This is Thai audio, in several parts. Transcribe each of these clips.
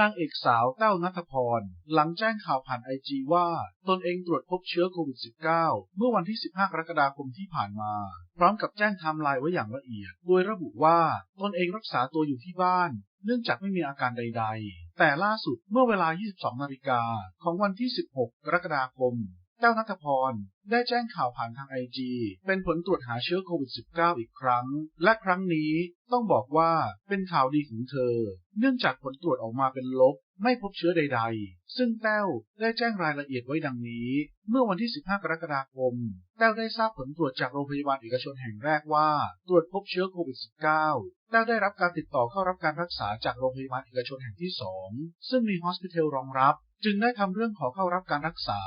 นางเอกสาวเต้านัทพร หลังแจ้งข่าวผ่านไอจีว่า ตนเองตรวจพบเชื้อโควิด -19 เมื่อวันที่ 15 กรกฎาคมที่ผ่านมา พร้อมกับแจ้งไทม์ไลน์ไว้อย่างละเอียด โดยระบุว่าตนเองรักษาตัวอยู่ที่บ้าน เนื่องจากไม่มีอาการใด ๆ แต่ล่าสุดเมื่อเวลา 22 นาฬิกาของวันที่ 16 กรกฎาคม แต้วนัทพร ได้แจ้งข่าวผ่านทางไอจีเป็นผลตรวจหาเชื้อโควิด -19 อีกครั้ง และครั้งนี้ต้องบอกว่าเป็นข่าวดีของเธอ เนื่องจากผลตรวจออกมาเป็นลบ ไม่พบเชื้อใด ๆ ซึ่งแต้วได้แจ้งรายละเอียดไว้ดังนี้ เมื่อวันที่ 15 กรกฎาคม แต้วได้ทราบผลตรวจจากโรงพยาบาลเอกชนแห่งแรกว่า ตรวจพบเชื้อโควิด -19 แต้วได้รับการติดต่อเข้ารับการรักษาจากโรงพยาบาลเอกชนแห่งที่ 2 ซึ่งมีฮอสพิทอลรองรับ จึงได้ทำเรื่องขอเข้ารับการรักษา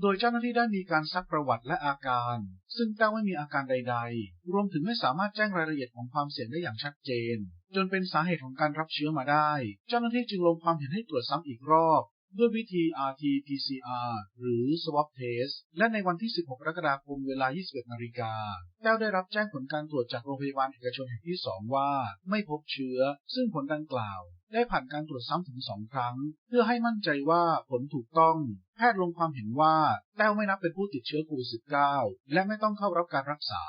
โดยเจ้าหน้าที่ได้มีการซักประวัติและอาการ ซึ่งแต้วไม่มีอาการใด ๆ รวมถึงไม่สามารถแจ้งรายละเอียดของความเสี่ยงได้อย่างชัดเจน จนเป็นสาเหตุของการรับเชื้อมาได้ เจ้าหน้าที่จึงลงความเห็นให้ตรวจซ้ำอีกรอบ ด้วยวิธี RT-PCR หรือ swab test และในวันที่ 16 กรกฎาคมเวลา 21 นาฬิกา แต้วได้รับแจ้งผลการตรวจจากโรงพยาบาลเอกชนแห่งที่ 2 ว่า ไม่พบเชื้อ ซึ่งผลดังกล่าว ได้ผ่านการตรวจซ้ำถึง 2 ครั้ง เพื่อให้มั่นใจว่าผลถูกต้อง แพทย์ลงความเห็นว่า แต้วไม่นับเป็นผู้ติดเชื้อโควิด -19 และไม่ต้องเข้ารับการรักษา